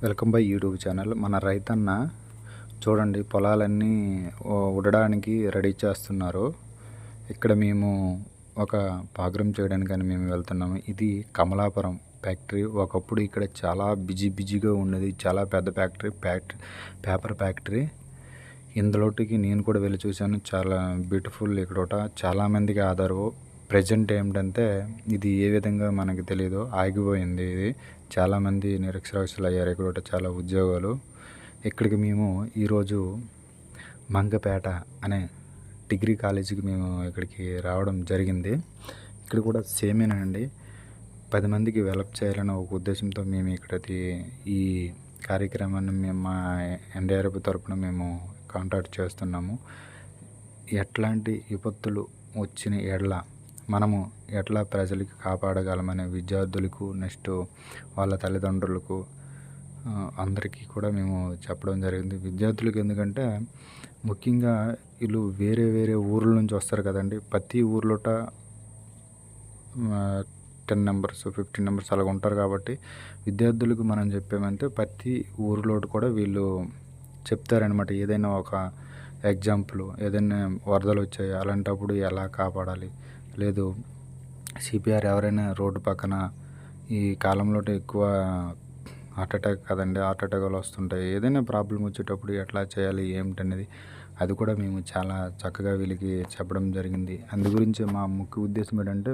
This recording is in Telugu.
Welcome by YouTube channel. మన రైతన్న చూడండి పొలాలన్నీ ఉడడానికి రెడీ చేస్తున్నారు. ఇక్కడ మేము ఒక పాగ్రం చేయడానికని మేము వెళ్తున్నాము. ఇది కమలాపురం ఫ్యాక్టరీ. ఒకప్పుడు ఇక్కడ చాలా బిజీ బిజీగా ఉన్నది చాలా పెద్ద ఫ్యాక్టరీ ఫ్యాక్టరీ పేపర్ ఫ్యాక్టరీ. ఇందులోటికి నేను కూడా వెళ్ళి చూశాను. చాలా బ్యూటిఫుల్ ఇక్కడ చాలామందికి ఆధారవు. ప్రజెంట్ ఏమిటంటే ఇది ఏ విధంగా మనకి తెలియదు ఆగిపోయింది ఇది. చాలామంది నిరక్షరాస్యులు అయ్యారు ఇక్కడ చాలా ఉద్యోగాలు. ఇక్కడికి మేము ఈరోజు మంగపేట అనే డిగ్రీ కాలేజీకి మేము ఇక్కడికి రావడం జరిగింది. ఇక్కడ కూడా సేమేనండి పది మందికి వెలప్ చేయాలనే ఒక ఉద్దేశంతో మేము ఇక్కడది ఈ కార్యక్రమాన్ని మేము మా ఎన్డీఆర్ఎఫ్ తరపున మేము కాంటాక్ట్ చేస్తున్నాము. ఎట్లాంటి విపత్తులు వచ్చిన ఎడల మనము ఎట్లా ప్రజలకి కాపాడగలమని విద్యార్థులకు నెక్స్ట్ వాళ్ళ తల్లిదండ్రులకు అందరికీ కూడా మేము చెప్పడం జరిగింది. విద్యార్థులకు ఎందుకంటే ముఖ్యంగా వీళ్ళు వేరే వేరే ఊర్ల నుంచి వస్తారు కదండి. ప్రతి ఊర్లోట టెన్ నెంబర్స్ ఫిఫ్టీన్ నెంబర్స్ అలా ఉంటారు కాబట్టి విద్యార్థులకు మనం చెప్పామంటే ప్రతి ఊరిలో కూడా వీళ్ళు చెప్తారనమాట ఏదైనా ఒక ఎగ్జాంపుల్ ఏదైనా వరదలు వచ్చాయి అలాంటప్పుడు ఎలా కాపాడాలి లేదు. సిపిఆర్ ఎవరైనా రోడ్డు పక్కన ఈ కాలంలో ఎక్కువ హార్ట్ అటాక్ కదండి హార్ట్ అటాక్లు వస్తుంటాయి. ఏదైనా ప్రాబ్లం వచ్చేటప్పుడు ఎట్లా చేయాలి ఏమిటనేది అది కూడా మేము చాలా చక్కగా వీళ్ళకి చెప్పడం జరిగింది. అందు గురించి మా ముఖ్య ఉద్దేశం ఏంటంటే